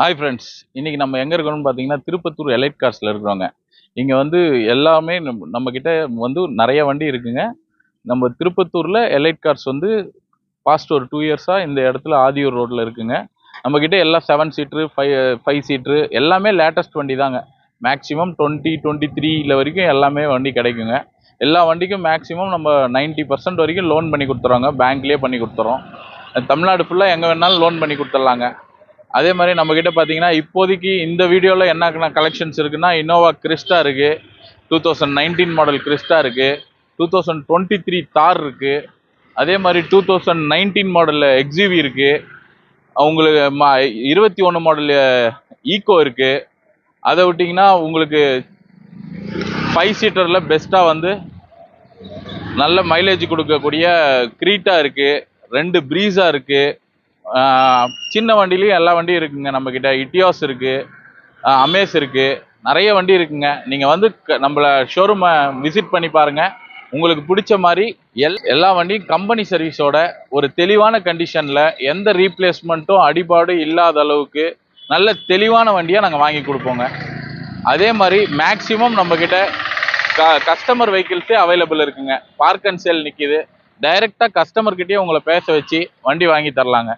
Hi friends இன்னைக்கு நம்ம எங்கே இருக்கணும்னு பார்த்தீங்கன்னா திருப்பத்தூர் எலைட் கார்ஸில் இருக்கிறோங்க இங்கே வந்து எல்லாமே நம்ம வந்து நிறைய வண்டி இருக்குங்க. நம்ம திருப்பத்தூரில் எலைட் கார்ஸ் வந்து பாஸ்ட் ஒரு டூ இயர்ஸாக இந்த இடத்துல ஆதியூர் ரோட்டில் இருக்குங்க. நம்மக்கிட்ட எல்லா எல்லாம் seven seater five five seater எல்லாமே லேட்டஸ்ட் வண்டி தாங்க. மேக்ஸிமம் டுவெண்ட்டி டுவெண்ட்டி த்ரீயில் வரைக்கும் எல்லாமே வண்டி கிடைக்குங்க. எல்லா வண்டிக்கும் மேக்ஸிமம் நம்ம 90% பர்சன்ட் வரைக்கும் லோன் பண்ணி கொடுத்துறோங்க. பேங்க்லேயே பண்ணி கொடுத்துறோம். தமிழ்நாடு ஃபுல்லாக எங்கே வேணாலும் லோன் பண்ணி கொடுத்துட்லாங்க. அதே மாதிரி நம்ம கிட்ட பார்த்தீங்கன்னா இப்போதைக்கு இந்த வீடியோவில் என்ன கலெக்ஷன்ஸ் இருக்குன்னா இனோவா கிறிஸ்டா இருக்குது two thousand nineteen model Crysta இருக்குது two thousand twenty three Thar இருக்குது அதே மாதிரி டூ தௌசண்ட் நைன்டீன் மாடலில் எக்ஸிவி இருக்குது உங்களுக்கு ம இருபத்தி ஒன்று மாடல் ஈக்கோ இருக்குது அதை விட்டிங்கன்னா உங்களுக்கு ஃபைவ் சீட்டரில் பெஸ்ட்டாக வந்து நல்ல மைலேஜ் கொடுக்கக்கூடிய க்ரீட்டா இருக்குது ரெண்டு ப்ரீஸாக இருக்குது சின்ன வண்டிலையும் எல்லா வண்டியும் இருக்குங்க நம்மக்கிட்ட இட்டியாஸ் இருக்குது அமேஸ் இருக்குது நிறைய வண்டி இருக்குங்க. நீங்கள் வந்து க- நம்மள ஷோரூமை விசிட் பண்ணி பாருங்கள் உங்களுக்கு பிடிச்ச மாதிரி எல் எல்லா வண்டியும் கம்பெனி சர்வீஸோட ஒரு தெளிவான கண்டிஷனில் எந்த ரீப்ளேஸ்மெண்ட்டும் அடிபாடு இல்லாத அளவுக்கு நல்ல தெளிவான வண்டியாக நாங்கள் வாங்கி கொடுப்போங்க. அதே மாதிரி மேக்ஸிமம் நம்மக்கிட்ட க கஸ்டமர் வெஹிக்கிள்ஸே அவைலபிள் இருக்குங்க. பார்க் அண்ட் சேல் நிற்கிது டைரெக்டாக கஸ்டமர்கிட்டேயே உங்களை பேச வச்சு வண்டி வாங்கி தரலாங்க.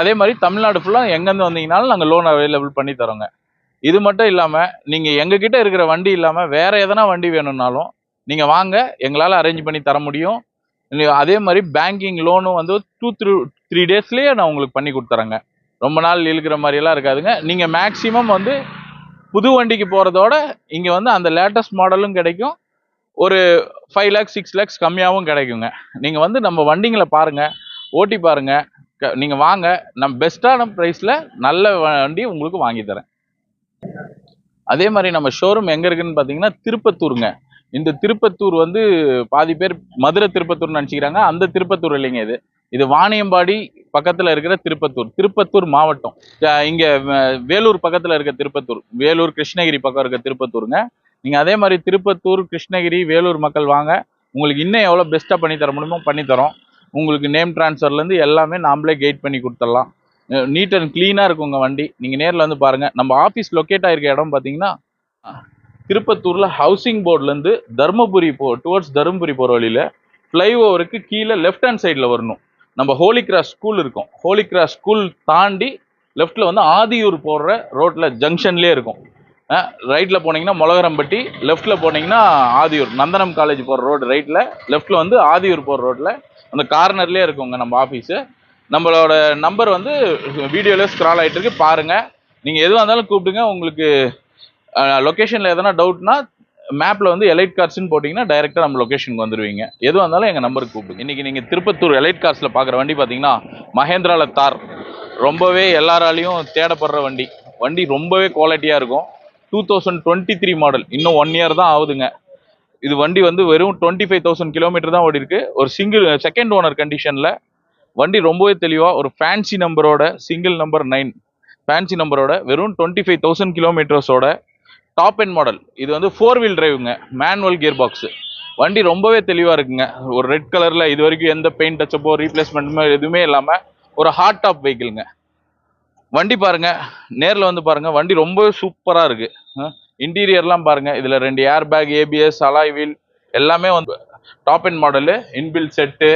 அதே மாதிரி தமிழ்நாடு ஃபுல்லாக எங்கேருந்து வந்தீங்கனாலும் நாங்கள் லோன் அவைலபிள் பண்ணி தரோங்க. இது மட்டும் இல்லாமல் நீங்கள் எங்ககிட்ட இருக்கிற வண்டி இல்லாமல் வேறு எதனா வண்டி வேணும்னாலும் நீங்கள் வாங்க எங்களால் அரேஞ்ச் பண்ணி தர முடியும். அதே மாதிரி பேங்கிங் லோனும் வந்து டூ த்ரீ த்ரீ டேஸ்லேயே நான் உங்களுக்கு பண்ணி கொடுத்துறேங்க. ரொம்ப நாள் இழுக்கிற மாதிரியெல்லாம் இருக்காதுங்க. நீங்கள் மேக்ஸிமம் வந்து புது வண்டிக்கு போகிறதோட இங்கே வந்து அந்த லேட்டஸ்ட் மாடலும் கிடைக்கும். ஒரு ஃபைவ் லேக்ஸ் சிக்ஸ் லேக்ஸ் கம்மியாகவும் கிடைக்குங்க. நீங்கள் வந்து நம்ம வண்டிங்களை பாருங்கள் ஓட்டி பாருங்கள் நீங்கள் வாங்க. நம்ம பெஸ்ட்டான ப்ரைஸில் நல்ல வண்டி உங்களுக்கு வாங்கி தரேன். அதே மாதிரி நம்ம ஷோரூம் எங்கே இருக்குன்னு பார்த்தீங்கன்னா திருப்பத்தூருங்க. இந்த திருப்பத்தூர் வந்து பாதி பேர் மதுரை திருப்பத்தூர்னு நினச்சிக்கிறாங்க. அந்த திருப்பத்தூர் இல்லைங்க இது. இது வாணியம்பாடி பக்கத்தில் இருக்கிற திருப்பத்தூர். திருப்பத்தூர் மாவட்டம். இங்கே வேலூர் பக்கத்தில் இருக்க திருப்பத்தூர். வேலூர் கிருஷ்ணகிரி பக்கம் இருக்க திருப்பத்தூருங்க. நீங்கள் அதே மாதிரி திருப்பத்தூர் கிருஷ்ணகிரி வேலூர் மக்கள் வாங்க. உங்களுக்கு இன்னும் எவ்வளோ பெஸ்ட்டாக பண்ணித்தர முடியுமோ பண்ணித்தரோம் உங்களுக்கு நேம் ட்ரான்ஸ்ஃபர்லேருந்து எல்லாமே நாம்ளே கைட் பண்ணி கொடுத்துடலாம். நீட் அண்ட் க்ளீனாக இருக்கும் உங்கள் வண்டி. நீங்கள் நேரில் வந்து பாருங்கள் நம்ம ஆஃபீஸ் லொக்கேட் ஆகிருக்க இடம் பார்த்தீங்கன்னா திருப்பத்தூரில் ஹவுசிங் போர்ட்லேருந்து தருமபுரி போ டுவர்ட்ஸ் தருமபுரி போகிற வழியில் ஃப்ளைஓவருக்கு கீழே லெஃப்ட் ஹேண்ட் சைடில் வரணும். நம்ம ஹோலி கிராஸ் ஸ்கூல் இருக்கும். ஹோலி கிராஸ் ஸ்கூல் தாண்டி லெஃப்ட்டில் வந்து ஆதியூர் போடுற ரோட்டில் ஜங்ஷன்லேயே இருக்கும். ரைட்டில் போனீங்கன்னா மொளகரம்பட்டி லெஃப்ட்டில் போனீங்கன்னா ஆதியூர். நந்தனம் காலேஜ் போகிற ரோடு ரைட்டில் லெஃப்ட்டில் வந்து ஆதியூர் போகிற ரோட்டில் அந்த கார்னர்லேயே இருக்குங்க நம்ம ஆஃபீஸு நம்மளோட நம்பர் வந்து வீடியோவில் ஸ்க்ரால் ஆகிட்டு இருக்கு. பாருங்கள் நீங்கள் எதுவாக இருந்தாலும் கூப்பிடுங்க. உங்களுக்கு லொக்கேஷனில் எதனா டவுட்னா மேப்பில் வந்து எலைட் கார்ஸ்னு போட்டிங்கன்னா டைரெக்டாக நம்ம லொக்கேஷனுக்கு வந்துடுவீங்க எதுவாக இருந்தாலும் எங்கள் நம்பருக்கு கூப்பிடுங்க. இன்றைக்கி நீங்கள் திருப்பத்தூர் எலைட் கார்ஸில் பார்க்குற வண்டி பார்த்தீங்கன்னா மகேந்திராவில் தார். ரொம்பவே எல்லாராலையும் தேடப்படுற வண்டி. வண்டி ரொம்பவே குவாலிட்டியாக இருக்கும். Two thousand twenty three model இன்னும் ஒன் இயர் தான் ஆகுதுங்க. இது வண்டி வந்து வெறும் டுவெண்ட்டி ஃபைவ் தௌசண்ட் கிலோமீட்டர் தான் ஓடி இருக்கு. ஒரு சிங்கிள் செகண்ட் ஓனர் கண்டிஷனில் வண்டி ரொம்பவே தெளிவாக ஒரு ஃபேன்சி நம்பரோட சிங்கிள் நம்பர் நைன் ஃபேன்சி நம்பரோட வெறும் டுவெண்ட்டி ஃபைவ் தௌசண்ட் கிலோமீட்டர்ஸோட டாப் அண்ட் மாடல் இது வந்து ஃபோர் வீல் டிரைவுங்க மேனுவல் கியர் பாக்ஸு வண்டி ரொம்பவே தெளிவாக இருக்குங்க. ஒரு ரெட் கலரில் இது வரைக்கும் எந்த பெயிண்ட் டச்சப்போ ரீப்ளேஸ்மெண்ட்டுமே எதுவுமே இல்லாமல் ஒரு ஹாட் டாப் வெஹிக்கிள்ங்க வண்டி பாருங்க. நேரில் வந்து பாருங்க. வண்டி ரொம்பவே சூப்பராக இருக்கு. இன்டீரியர்லாம் பாருங்க. இதில் ரெண்டு air bag ABS alloy wheel எல்லாமே வந்து top end model inbuilt set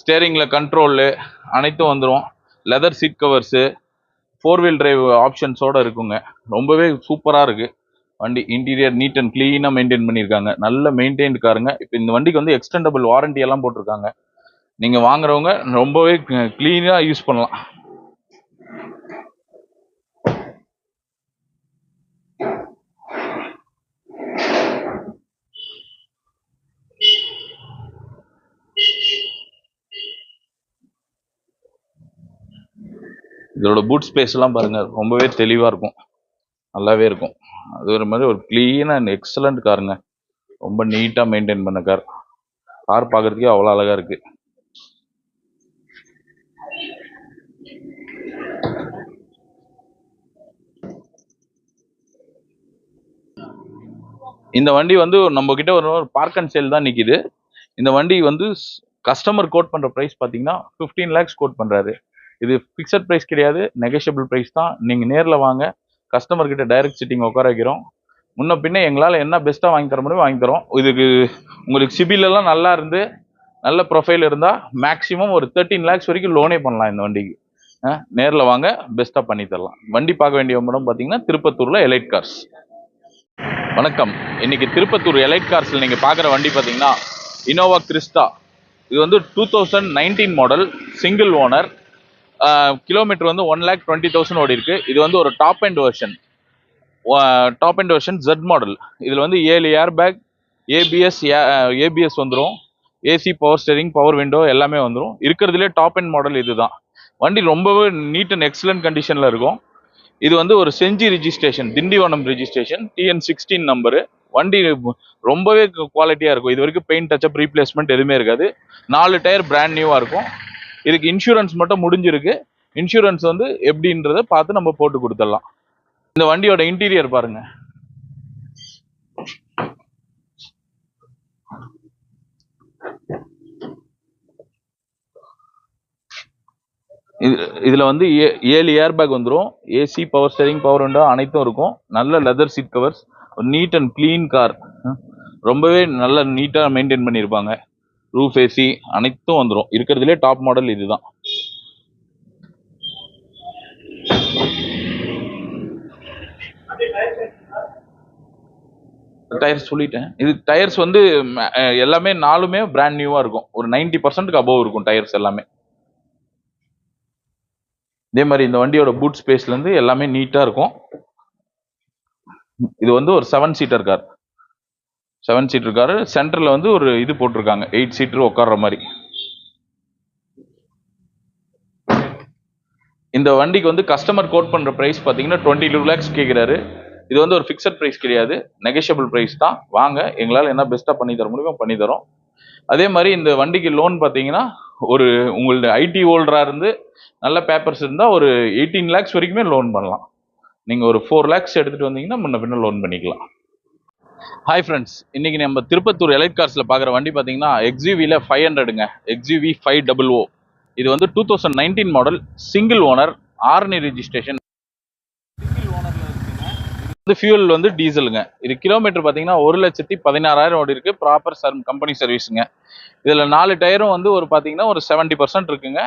ஸ்டேரிங்கில் control அனைத்தும் வந்துடும் leather seat covers four wheel drive ஆப்ஷன்ஸோட இருக்குங்க. ரொம்பவே சூப்பராக இருக்குது வண்டி இன்டீரியர் நீட் அண்ட் க்ளீனாக மெயின்டைன் பண்ணியிருக்காங்க நல்ல மெயின்டைன்டு காருங்க இப்போ இந்த வண்டிக்கு வந்து எக்ஸ்டெண்டபிள் வாரண்டி எல்லாம் போட்டிருக்காங்க. நீங்கள் வாங்குறவங்க ரொம்பவே க்ளீனாக யூஸ் பண்ணலாம். இதோட பூட் ஸ்பேஸ்லாம் எல்லாம் ரொம்பவே தெளிவாக இருக்கும். நல்லாவே இருக்கும். அது ஒரு மாதிரி ஒரு க்ளீன் அண்ட் எக்ஸலண்ட் காருங்க ரொம்ப நீட்டாக மெயின்டைன் பண்ண கார் கார் பார்க்கறதுக்கே அவ்வளோ அழகாக இருக்குது இந்த வண்டி வந்து நம்ம கிட்ட ஒரு பார்க் அண்ட் சேல் தான் நிற்கிது இந்த வண்டி வந்து கஸ்டமர் கோட் பண்ணுற ப்ரைஸ் பார்த்தீங்கன்னா ஃபிஃப்டீன் லேக்ஸ் கோட் பண்ணுறாரு இது ஃபிக்ஸட் ப்ரைஸ் கிடையாது நெகஷியபிள் ப்ரைஸ் தான். நீங்கள் நேரில் வாங்க கஸ்டமர்கிட்ட டைரக்ட் சிட்டிங் உட்கார வைக்கிறோம். முன்ன பின்ன எங்களால் என்ன பெஸ்ட்டாக வாங்கி தர முடியுமோ வாங்கி தரோம். இதுக்கு உங்களுக்கு சிபிலெல்லாம் நல்லா இருந்து நல்ல ப்ரொஃபைல் இருந்தால் மேக்ஸிமம் ஒரு தேர்ட்டின் லேக்ஸ் வரைக்கும் லோனே பண்ணலாம் இந்த வண்டிக்கு. நேரில் வாங்க பெஸ்ட்டாக பண்ணி தரலாம். வண்டி பார்க்க வேண்டிய இடம் பார்த்தீங்கன்னா திருப்பத்தூரில் எலைட் கார்ஸ் வணக்கம். இன்னைக்கு திருப்பத்தூர் எலைட் கார்ஸில் நீங்கள் பார்க்குற வண்டி பார்த்தீங்கன்னா இனோவா கிறிஸ்டா இது வந்து two thousand nineteen model single owner kilometre வந்து ஒன் லேக் டுவெண்ட்டி தௌசண்ட் ஓடி இருக்கு. இது வந்து ஒரு top end version top end version jet model இதில் வந்து ஏழு ஏர் பேக் ஏபிஎஸ் ஏபிஎஸ் வந்துடும் AC power steering power window எல்லாமே வந்துடும் இருக்கிறதுலே டாப் அண்ட் மாடல் இதுதான். வண்டி ரொம்பவே நீட் அண்ட் எக்ஸலண்ட் கண்டிஷனில் இருக்கும். இது வந்து ஒரு Gingee registration Tindivanam registration TN sixteen number வண்டி ரொம்பவே குவாலிட்டியாக இருக்கும். இது வரைக்கும் பெயிண்ட் டச்சப் ரீப்ளேஸ்மெண்ட் எதுவுமே இருக்காது. நாலு டயர் பிராண்ட் நியூவாக இருக்கும். இதுக்கு இன்சூரன்ஸ் மட்டும் முடிஞ்சிருக்கு. இன்சூரன்ஸ் வந்து எப்படின்றத பார்த்து நம்ம போட்டு கொடுத்துடலாம். இந்த வண்டியோட இன்டீரியர் பாருங்க. இது இதுல வந்து ஏ- ஏழு ஏர் பேக் வந்துடும் AC power steering power window அனைத்தும் இருக்கும். நல்ல leather seat covers neat and clean car ரொம்பவே நல்ல நீட்டாக மெயின்டைன் பண்ணியிருப்பாங்க. ரூஃப் ஏசி அனைத்தும் வந்துடும் இருக்கிறதுலே டாப் மாடல் இதுதான். டயர்ஸ் சொல்லிட்டேன். இது டயர்ஸ் வந்து எல்லாமே நாலுமே பிராண்ட் நியூவா இருக்கும். ஒரு நைன்டி பர்சன்ட்டுக்கு அபவ் இருக்கும் டயர்ஸ் எல்லாமே. இதே மாதிரி இந்த வண்டியோட பூட் ஸ்பேஸ்ல இருந்து எல்லாமே நீட்டா இருக்கும். இது வந்து ஒரு seven seater car seven seat இருக்காரு சென்டரில் வந்து ஒரு இது போட்டிருக்காங்க எயிட் சீட்டர் உட்கார்ற மாதிரி. இந்த வண்டிக்கு வந்து கஸ்டமர் கோட் பண்ணுற ப்ரைஸ் பார்த்தீங்கன்னா டுவெண்ட்டி டூ லேக்ஸ் கேட்குறாரு இது வந்து ஒரு ஃபிக்ஸட் ப்ரைஸ் கிடையாது நெகஷியபிள் ப்ரைஸ் தான். வாங்க எங்களால் என்ன பெஸ்ட்டாக பண்ணி தர முடியுமோ பண்ணி தரோம். அதே மாதிரி இந்த வண்டிக்கு லோன் பார்த்தீங்கன்னா ஒரு உங்களோட ஐடி ஹோல்டராக இருந்து நல்ல பேப்பர்ஸ் இருந்தால் ஒரு எயிட்டீன் லேக்ஸ் வரைக்குமே லோன் பண்ணலாம். நீங்கள் ஒரு ஃபோர் லேக்ஸ் எடுத்துகிட்டு வந்தீங்கன்னா முன்ன பின்ன லோன் பண்ணிக்கலாம். ஹாய் ஃப்ரெண்ட்ஸ் இன்னைக்கு நம்ம திருப்பத்தூர் எலைட் கார்ஸில் பார்க்குற வண்டி பார்த்தீங்கன்னா எக்ஸிவியில் ஃபைவ் ஹண்ட்ரடுங்க எக்ஸிவி ஃபைவ் டபுள் ஓ இது வந்து two thousand nineteen model single owner Arni registration வந்து ஃபியூல் வந்து டீசலுங்க இது கிலோமீட்டர் பார்த்தீங்கன்னா ஒரு லட்சத்தி பதினாறாயிரம் ஓடி இருக்குது ப்ராப்பர் சர் கம்பெனி சர்வீஸுங்க இதில் நாலு டயரும் வந்து ஒரு பார்த்தீங்கன்னா ஒரு செவன்ட்டி பர்சன்ட் இருக்குங்க.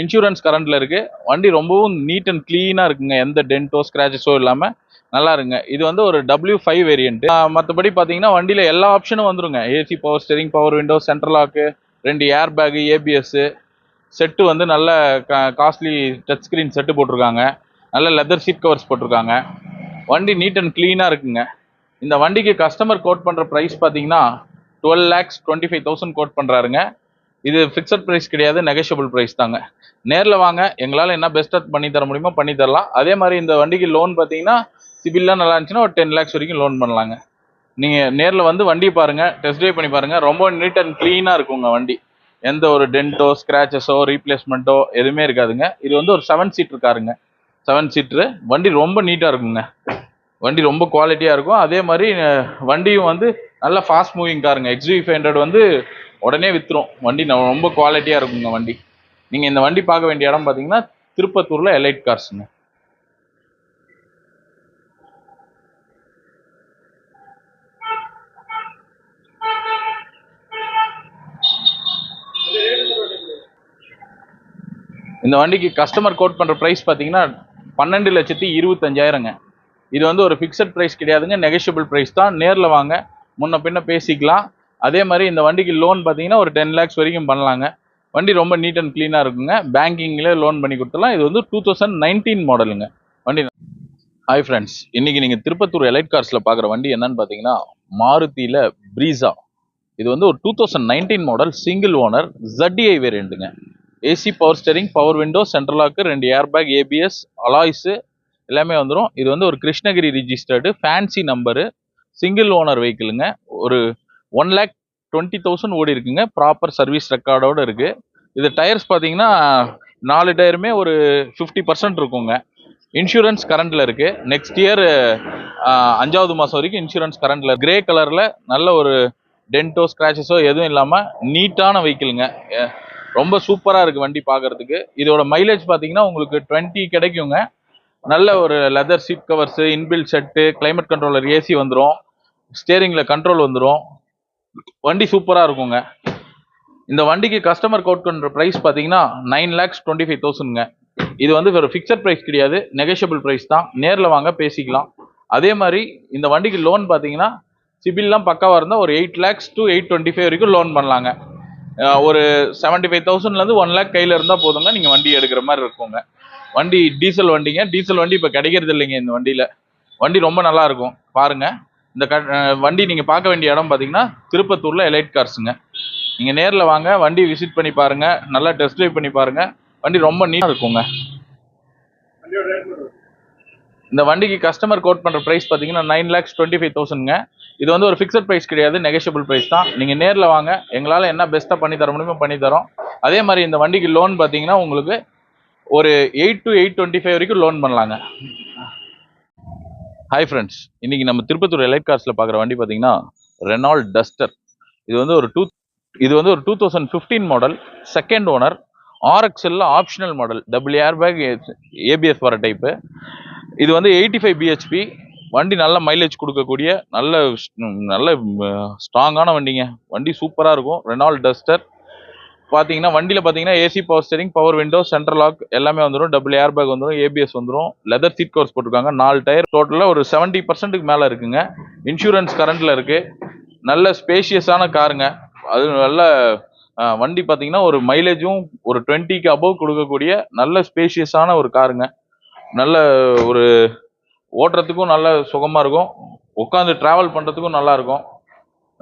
இன்சூரன்ஸ் கரண்ட்ல இருக்கு. வண்டி ரொம்பவும் நீட் அண்ட் கிளீனாக இருக்குங்க. எந்த டென்ட்டோ ஸ்க்ராச்சஸோ இல்லாமல் நல்லா இருக்குங்க. இது வந்து ஒரு டபிள்யூ ஃபைவ் வேரியன்ட் மற்றபடி பார்த்தீங்கன்னா வண்டியில் எல்லா ஆப்ஷனும் வந்துருங்க. AC power steering power window central lock ரெண்டு ஏர் பேகு ஏபிஎஸ்ஸு செட்டு வந்து நல்ல காஸ்ட்லி டச் ஸ்க்ரீன் செட்டு போட்டிருக்காங்க. நல்ல லெதர் சீட் கவர்ஸ் போட்டிருக்காங்க. வண்டி நீட் அண்ட் க்ளீனாக இருக்குங்க. இந்த வண்டிக்கு கஸ்டமர் கோட் பண்ணுற ப்ரைஸ் பார்த்தீங்கன்னா twelve lakhs twenty five thousand quote பண்ணுறாருங்க இது ஃபிக்ஸட் ப்ரைஸ் கிடையாது நெகஷியபிள் ப்ரைஸ் தாங்க. நேரில் வாங்க எங்களால் என்ன பெஸ்ட்டாக பண்ணி தர முடியுமோ பண்ணி தரலாம். அதே மாதிரி இந்த வண்டிக்கு லோன் பார்த்தீங்கன்னா சிபில்லாம் நல்லா இருந்துச்சுன்னா ஒரு டென் லேக்ஸ் வரைக்கும் லோன் பண்ணலாங்க. நீங்கள் நேரில் வந்து வண்டி பாருங்கள் டெஸ்ட் ட்ரைவ் பண்ணி பாருங்கள் ரொம்ப நீட் அண்ட் க்ளீனாக இருக்குங்க வண்டி. எந்த ஒரு டென்ட்டோ ஸ்க்ராச்சஸோ ரீப்ளேஸ்மெண்ட்டோ எதுவுமே இருக்காதுங்க. இது வந்து ஒரு செவன் சீட்ரு காருங்க செவன் சீட்ரு வண்டி ரொம்ப நீட்டாக இருக்குங்க. வண்டி ரொம்ப குவாலிட்டியாக இருக்கும். அதே மாதிரி வண்டியும் வந்து நல்ல ஃபாஸ்ட் மூவிங் காருங்க எக்ஸ்வி ஃபைவ் ஹண்ட்ரட் வந்து உடனே வித்துரும். வண்டி ரொம்ப குவாலிட்டியாக இருக்குங்க வண்டி. நீங்கள் இந்த வண்டி பார்க்க வேண்டிய இடம் பார்த்தீங்கன்னா திருப்பத்தூரில் எலைட் கார்ஸுங்க இந்த வண்டிக்கு கஸ்டமர் கோட் பண்ணுற ப்ரைஸ் பார்த்தீங்கன்னா பன்னெண்டு லட்சத்தி இருபத்தஞ்சாயிரங்க. இது வந்து ஒரு ஃபிக்ஸட் ப்ரைஸ் கிடையாதுங்க நெகஷியபிள் ப்ரைஸ் தான். நேரில் வாங்க. முன்ன பின்ன பேசிக்கலாம். அதே மாதிரி இந்த வண்டிக்கு லோன் பார்த்தீங்கன்னா ஒரு டென் லேக்ஸ் வரைக்கும் பண்ணலாங்க. வண்டி ரொம்ப நீட் அண்ட் க்ளீனாக இருக்குங்க. பேங்கிங்கில் லோன் பண்ணி கொடுத்துலாம் இது வந்து டூ தௌசண்ட் நைன்டீன் மாடலுங்க வண்டி ஹாய் ஃப்ரெண்ட்ஸ் இன்னைக்கு நீங்கள் திருப்பத்தூர் எலைட் கார்ஸில் பார்க்குற வண்டி என்னன்னு பார்த்தீங்கன்னா மாருதியில் ப்ரீஸா இது வந்து ஒரு two thousand nineteen model single owner ZDI வேரியண்ட்டுங்க AC power steering power window central lock ரெண்டு ஏர் பேக் ஏபிஎஸ் அலாய்ஸு எல்லாமே வந்துடும் இது வந்து ஒரு Krishnagiri registered fancy number single owner வெஹிக்கிளுங்க ஒரு ஒன் லேக் டுவெண்ட்டி தௌசண்ட் ஓடி இருக்குங்க. ப்ராப்பர் சர்வீஸ் ரெக்கார்டோட இருக்கு. இது டயர்ஸ் பார்த்தீங்கன்னா நாலு டயருமே ஒரு ஃபிஃப்டி பர்சன்ட் இருக்குங்க. இன்சூரன்ஸ் கரண்டில் இருக்கு. நெக்ஸ்ட் இயர் அஞ்சாவது மாதம் வரைக்கும் இன்சூரன்ஸ் கரண்டில் கிரே கலரில் நல்ல ஒரு டென்ட்டோ ஸ்க்ராச்சஸோ எதுவும் இல்லாமல் நீட்டான வெஹிக்கிளுங்க ரொம்ப சூப்பராக இருக்குது வண்டி பார்க்கறதுக்கு இதோட மைலேஜ் பார்த்தீங்கன்னா உங்களுக்கு டுவெண்ட்டி கிடைக்குங்க. நல்ல ஒரு leather seat covers inbuilt set climate controller AC வந்துடும் ஸ்டேரிங்கில் கண்ட்ரோல் வந்துடும் வண்டி சூப்பராக இருக்குங்க. இந்த வண்டிக்கு கஸ்டமர் கோட் பண்ணுற ப்ரைஸ் பார்த்தீங்கன்னா நைன் லேக்ஸ் டுவெண்ட்டி ஃபைவ் தௌசண்ட்ங்க இது வந்து ஒரு ஃபிக்ஸட் ப்ரைஸ் கிடையாது நெகோஷியபிள் ப்ரைஸ் தான். நேரில் வாங்க பேசிக்கலாம். அதே மாதிரி இந்த வண்டிக்கு லோன் பார்த்தீங்கன்னா சிபில்லாம் பக்காவாக இருந்தால் ஒரு eight lakhs to eight twenty five வரைக்கும் லோன் பண்ணலாங்க. ஒரு செவன்ட்டி ஃபைவ் தௌசண்ட்லேருந்து ஒன் லேக் கையில் இருந்தால் போதுங்க நீங்கள் வண்டி எடுக்கிற மாதிரி இருக்குங்க. வண்டி டீசல் வண்டிங்க. டீசல் வண்டி இப்போ கிடைக்கிறது இல்லைங்க இந்த வண்டியில். வண்டி ரொம்ப நல்லா இருக்கும். பாருங்கள் இந்த க வண்டி நீங்கள் பார்க்க வேண்டிய இடம் பார்த்தீங்கன்னா திருப்பத்தூரில் எலைட் கார்ஸுங்க நீங்கள் நேரில் வாங்க வண்டி விசிட் பண்ணி பாருங்கள் நல்லா டெஸ்ட் ட்ரைவ் பண்ணி பாருங்கள் வண்டி ரொம்ப நீட்டாக இருக்குங்க. இந்த வண்டிக்கு கஸ்டமர் கோட் பண்ணுற ப்ரைஸ் பார்த்தீங்கன்னா நைன் லேக்ஸ் டுவெண்ட்டி ஃபைவ் தௌசண்ட்ங்க இது வந்து ஒரு ஃபிக்ஸட் ப்ரைஸ் கிடையாது நெகஷியபிள் ப்ரைஸ் தான். நீங்கள் நேரில் வாங்க எங்களால் என்ன பெஸ்ட்டாக பண்ணி தர முடியுமோ பண்ணி தரோம். அதே மாதிரி இந்த வண்டிக்கு லோன் பார்த்தீங்கன்னா உங்களுக்கு ஒரு eight to eight twenty five வரைக்கும் லோன் பண்ணலாங்க. ஹாய் ஃப்ரெண்ட்ஸ் இன்னைக்கு நம்ம திருப்பத்தூர் எலைட் கார்ஸில் பார்க்குற வண்டி பார்த்தீங்கன்னா ரெனால்ட் டஸ்டர் இது வந்து ஒரு டூ இது வந்து ஒரு two thousand fifteen model second owner ஆர்எக்ஸ்எல்ல optional model double air bag ABS வர டைப்பு இது வந்து எயிட்டி ஃபைவ் பிஹெச்பி வண்டி நல்ல மைலேஜ் கொடுக்கக்கூடிய நல்ல நல்ல ஸ்ட்ராங்கான வண்டிங்க. வண்டி சூப்பராக இருக்கும். ரெனால்ட் டஸ்டர் பார்த்தீங்கன்னா வண்டியில் பார்த்தீங்கன்னா AC power steering power window central lock எல்லாமே வந்துடும் டபுள் ஏர் பேக் வந்துடும் ஏபிஎஸ் வந்துடும் லெதர் சீட் கோர்ஸ் போட்டிருக்காங்க நாலு டயர் டோட்டலாக ஒரு செவன்ட்டி பர்சன்ட்டுக்கு மேலே இருக்குங்க. இன்சூரன்ஸ் கரண்ட்டில் இருக்குது நல்ல ஸ்பேஷியஸான காருங்க. அது நல்ல வண்டி பார்த்தீங்கன்னா ஒரு மைலேஜும் ஒரு டுவெண்ட்டிக்கு அபவ் கொடுக்கக்கூடிய நல்ல ஸ்பேஷியஸான ஒரு காருங்க. நல்ல ஒரு ஓட்டுறதுக்கும் நல்ல சுகமாக இருக்கும். உட்காந்து ட்ராவல் பண்ணுறதுக்கும் நல்லாயிருக்கும்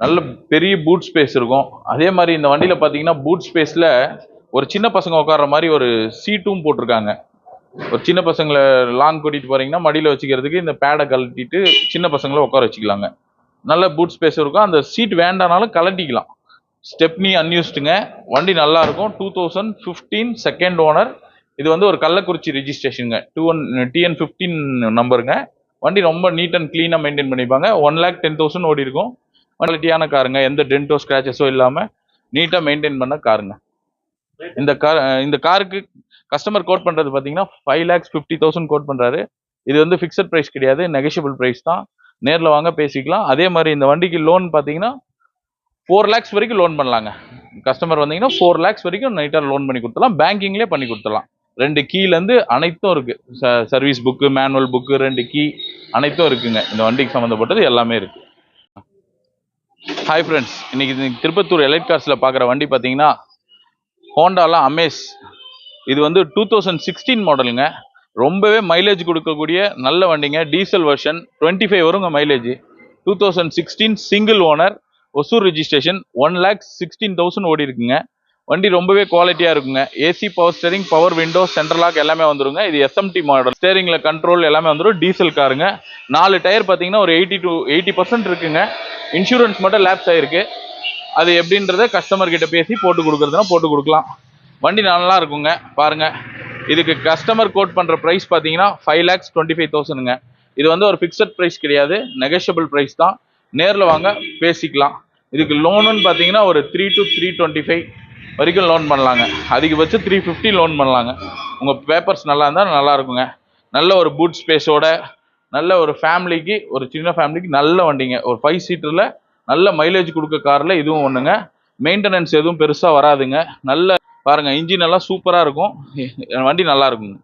நல்ல பெரிய பூட் ஸ்பேஸ் இருக்கும். அதே மாதிரி இந்த வண்டியில் பார்த்தீங்கன்னா பூட் ஸ்பேஸில் ஒரு சின்ன பசங்க உட்கார்ற மாதிரி ஒரு சீட்டும் போட்டிருக்காங்க. ஒரு சின்ன பசங்களை லாங் கூட்டிகிட்டு போகிறீங்கன்னா மடியில் வச்சுக்கிறதுக்கு இந்த பேடை கழட்டிட்டு சின்ன பசங்களை உட்கார வச்சுக்கலாங்க. நல்ல பூட் ஸ்பேஸ் இருக்கும். அந்த சீட் வேண்டானாலும் கழட்டிக்கலாம். ஸ்டெப்னி அன்யூஸ்டுங்க வண்டி நல்லா இருக்கும். Two thousand fifteen second owner இது வந்து ஒரு கள்ளக்குறிச்சி ரிஜிஸ்ட்ரேஷனுங்க டூ ஒன் டிஎன் ஃபிஃப்டீன் நம்பருங்க வண்டி ரொம்ப நீட் அண்ட் க்ளீனாக மெயின்டைன் பண்ணிப்பாங்க. ஒன் லேக் டென் தௌசண்ட் ஓடி இருக்கும். குவாலிட்டியான காருங்க. எந்த டென்ட்டோ ஸ்க்ராச்சஸோ இல்லாமல் நீட்டாக மெயின்டைன் பண்ண காருங்க. இந்த கார் இந்த காருக்கு கஸ்டமர் கோட் பண்ணுறது பார்த்தீங்கன்னா five lakhs fifty thousand quote பண்ணுறாரு இது வந்து ஃபிக்ஸட் ப்ரைஸ் கிடையாது. நெகஷியபிள் ப்ரைஸ் தான். நேரில் வாங்க பேசிக்கலாம். அதே மாதிரி இந்த வண்டிக்கு லோன் பார்த்தீங்கன்னா ஃபோர் லேக்ஸ் வரைக்கும் லோன் பண்ணலாங்க. கஸ்டமர் வந்தீங்கன்னா ஃபோர் லேக்ஸ் வரைக்கும் நைட்டாக லோன் பண்ணி கொடுத்துலாம் பேங்கிங்லேயே பண்ணி கொடுத்துலாம் ரெண்டு கீலேருந்து அனைத்தும் இருக்கு. சர்வீஸ் புக்கு மேனுவல் புக்கு ரெண்டு கீ அனைத்தும் இருக்குங்க. இந்த வண்டிக்கு சம்மந்தப்பட்டது எல்லாமே இருக்குது ஹாய் ஃப்ரெண்ட்ஸ் இன்னைக்கு திருப்பத்தூர் எலைட் கார்ஸில் பார்க்குற வண்டி பார்த்தீங்கன்னா ஹோண்டாலாம் அமேஸ் இது வந்து டூ தௌசண்ட் சிக்ஸ்டீன் மாடலுங்க ரொம்பவே மைலேஜ் கொடுக்கக்கூடிய நல்ல வண்டிங்க. டீசல் வெர்ஷன் டுவெண்ட்டி ஃபைவ் வருங்க mileage two thousand sixteen single owner Hosur registration one lakh sixteen thousand ஓடி இருக்குங்க வண்டி ரொம்பவே குவாலிட்டியாக இருக்குங்க. AC power steering power window central lock எல்லாமே வந்துருங்க. இது எஸ்எம்டி மாடல் ஸ்டேரிங்கில் கண்ட்ரோல் எல்லாமே வந்துடும் டீசல் காருங்க. நாலு டயர் பார்த்தீங்கன்னா ஒரு எயிட்டி டூ எயிட்டி பர்சன்ட் இருக்குங்க. இன்சூரன்ஸ் மட்டும் லேப்ஸ் ஆகிருக்கு அது எப்படின்றத கஸ்டமர் கிட்ட பேசி போட்டு கொடுக்குறதுனா போட்டு கொடுக்கலாம். வண்டி நல்லா இருக்குங்க. பாருங்க. இதுக்கு கஸ்டமர் கோட் பண்ணுற ப்ரைஸ் பார்த்தீங்கன்னா ஃபைவ் லேக்ஸ் டுவெண்ட்டி ஃபைவ் தௌசண்ட்ங்க இது வந்து ஒரு ஃபிக்ஸட் ப்ரைஸ் கிடையாது. நெகஷியபிள் ப்ரைஸ் தான். நேரில் வாங்க பேசிக்கலாம். இதுக்கு லோனுன்னு பார்த்தீங்கன்னா ஒரு three to three twenty five வரைக்கும் லோன் பண்ணலாங்க. அதிகபட்சம் த்ரீ ஃபிஃப்டி லோன் பண்ணலாங்க. உங்கள் பேப்பர்ஸ் நல்லா இருந்தால் நல்லா இருக்குங்க. நல்ல ஒரு பூட் ஸ்பேஸோட நல்ல ஒரு ஃபேமிலிக்கு ஒரு சின்ன ஃபேமிலிக்கு நல்ல வண்டிங்க. ஒரு ஃபைவ் சீட்டரில் நல்ல மைலேஜ் கொடுக்க காரில் இதுவும் ஒன்றுங்க மெயின்டெனன்ஸ் எதுவும் பெருசாக வராதுங்க. நல்ல பாருங்க இன்ஜின் எல்லாம் சூப்பராக இருக்கும். வண்டி நல்லா இருக்குங்க.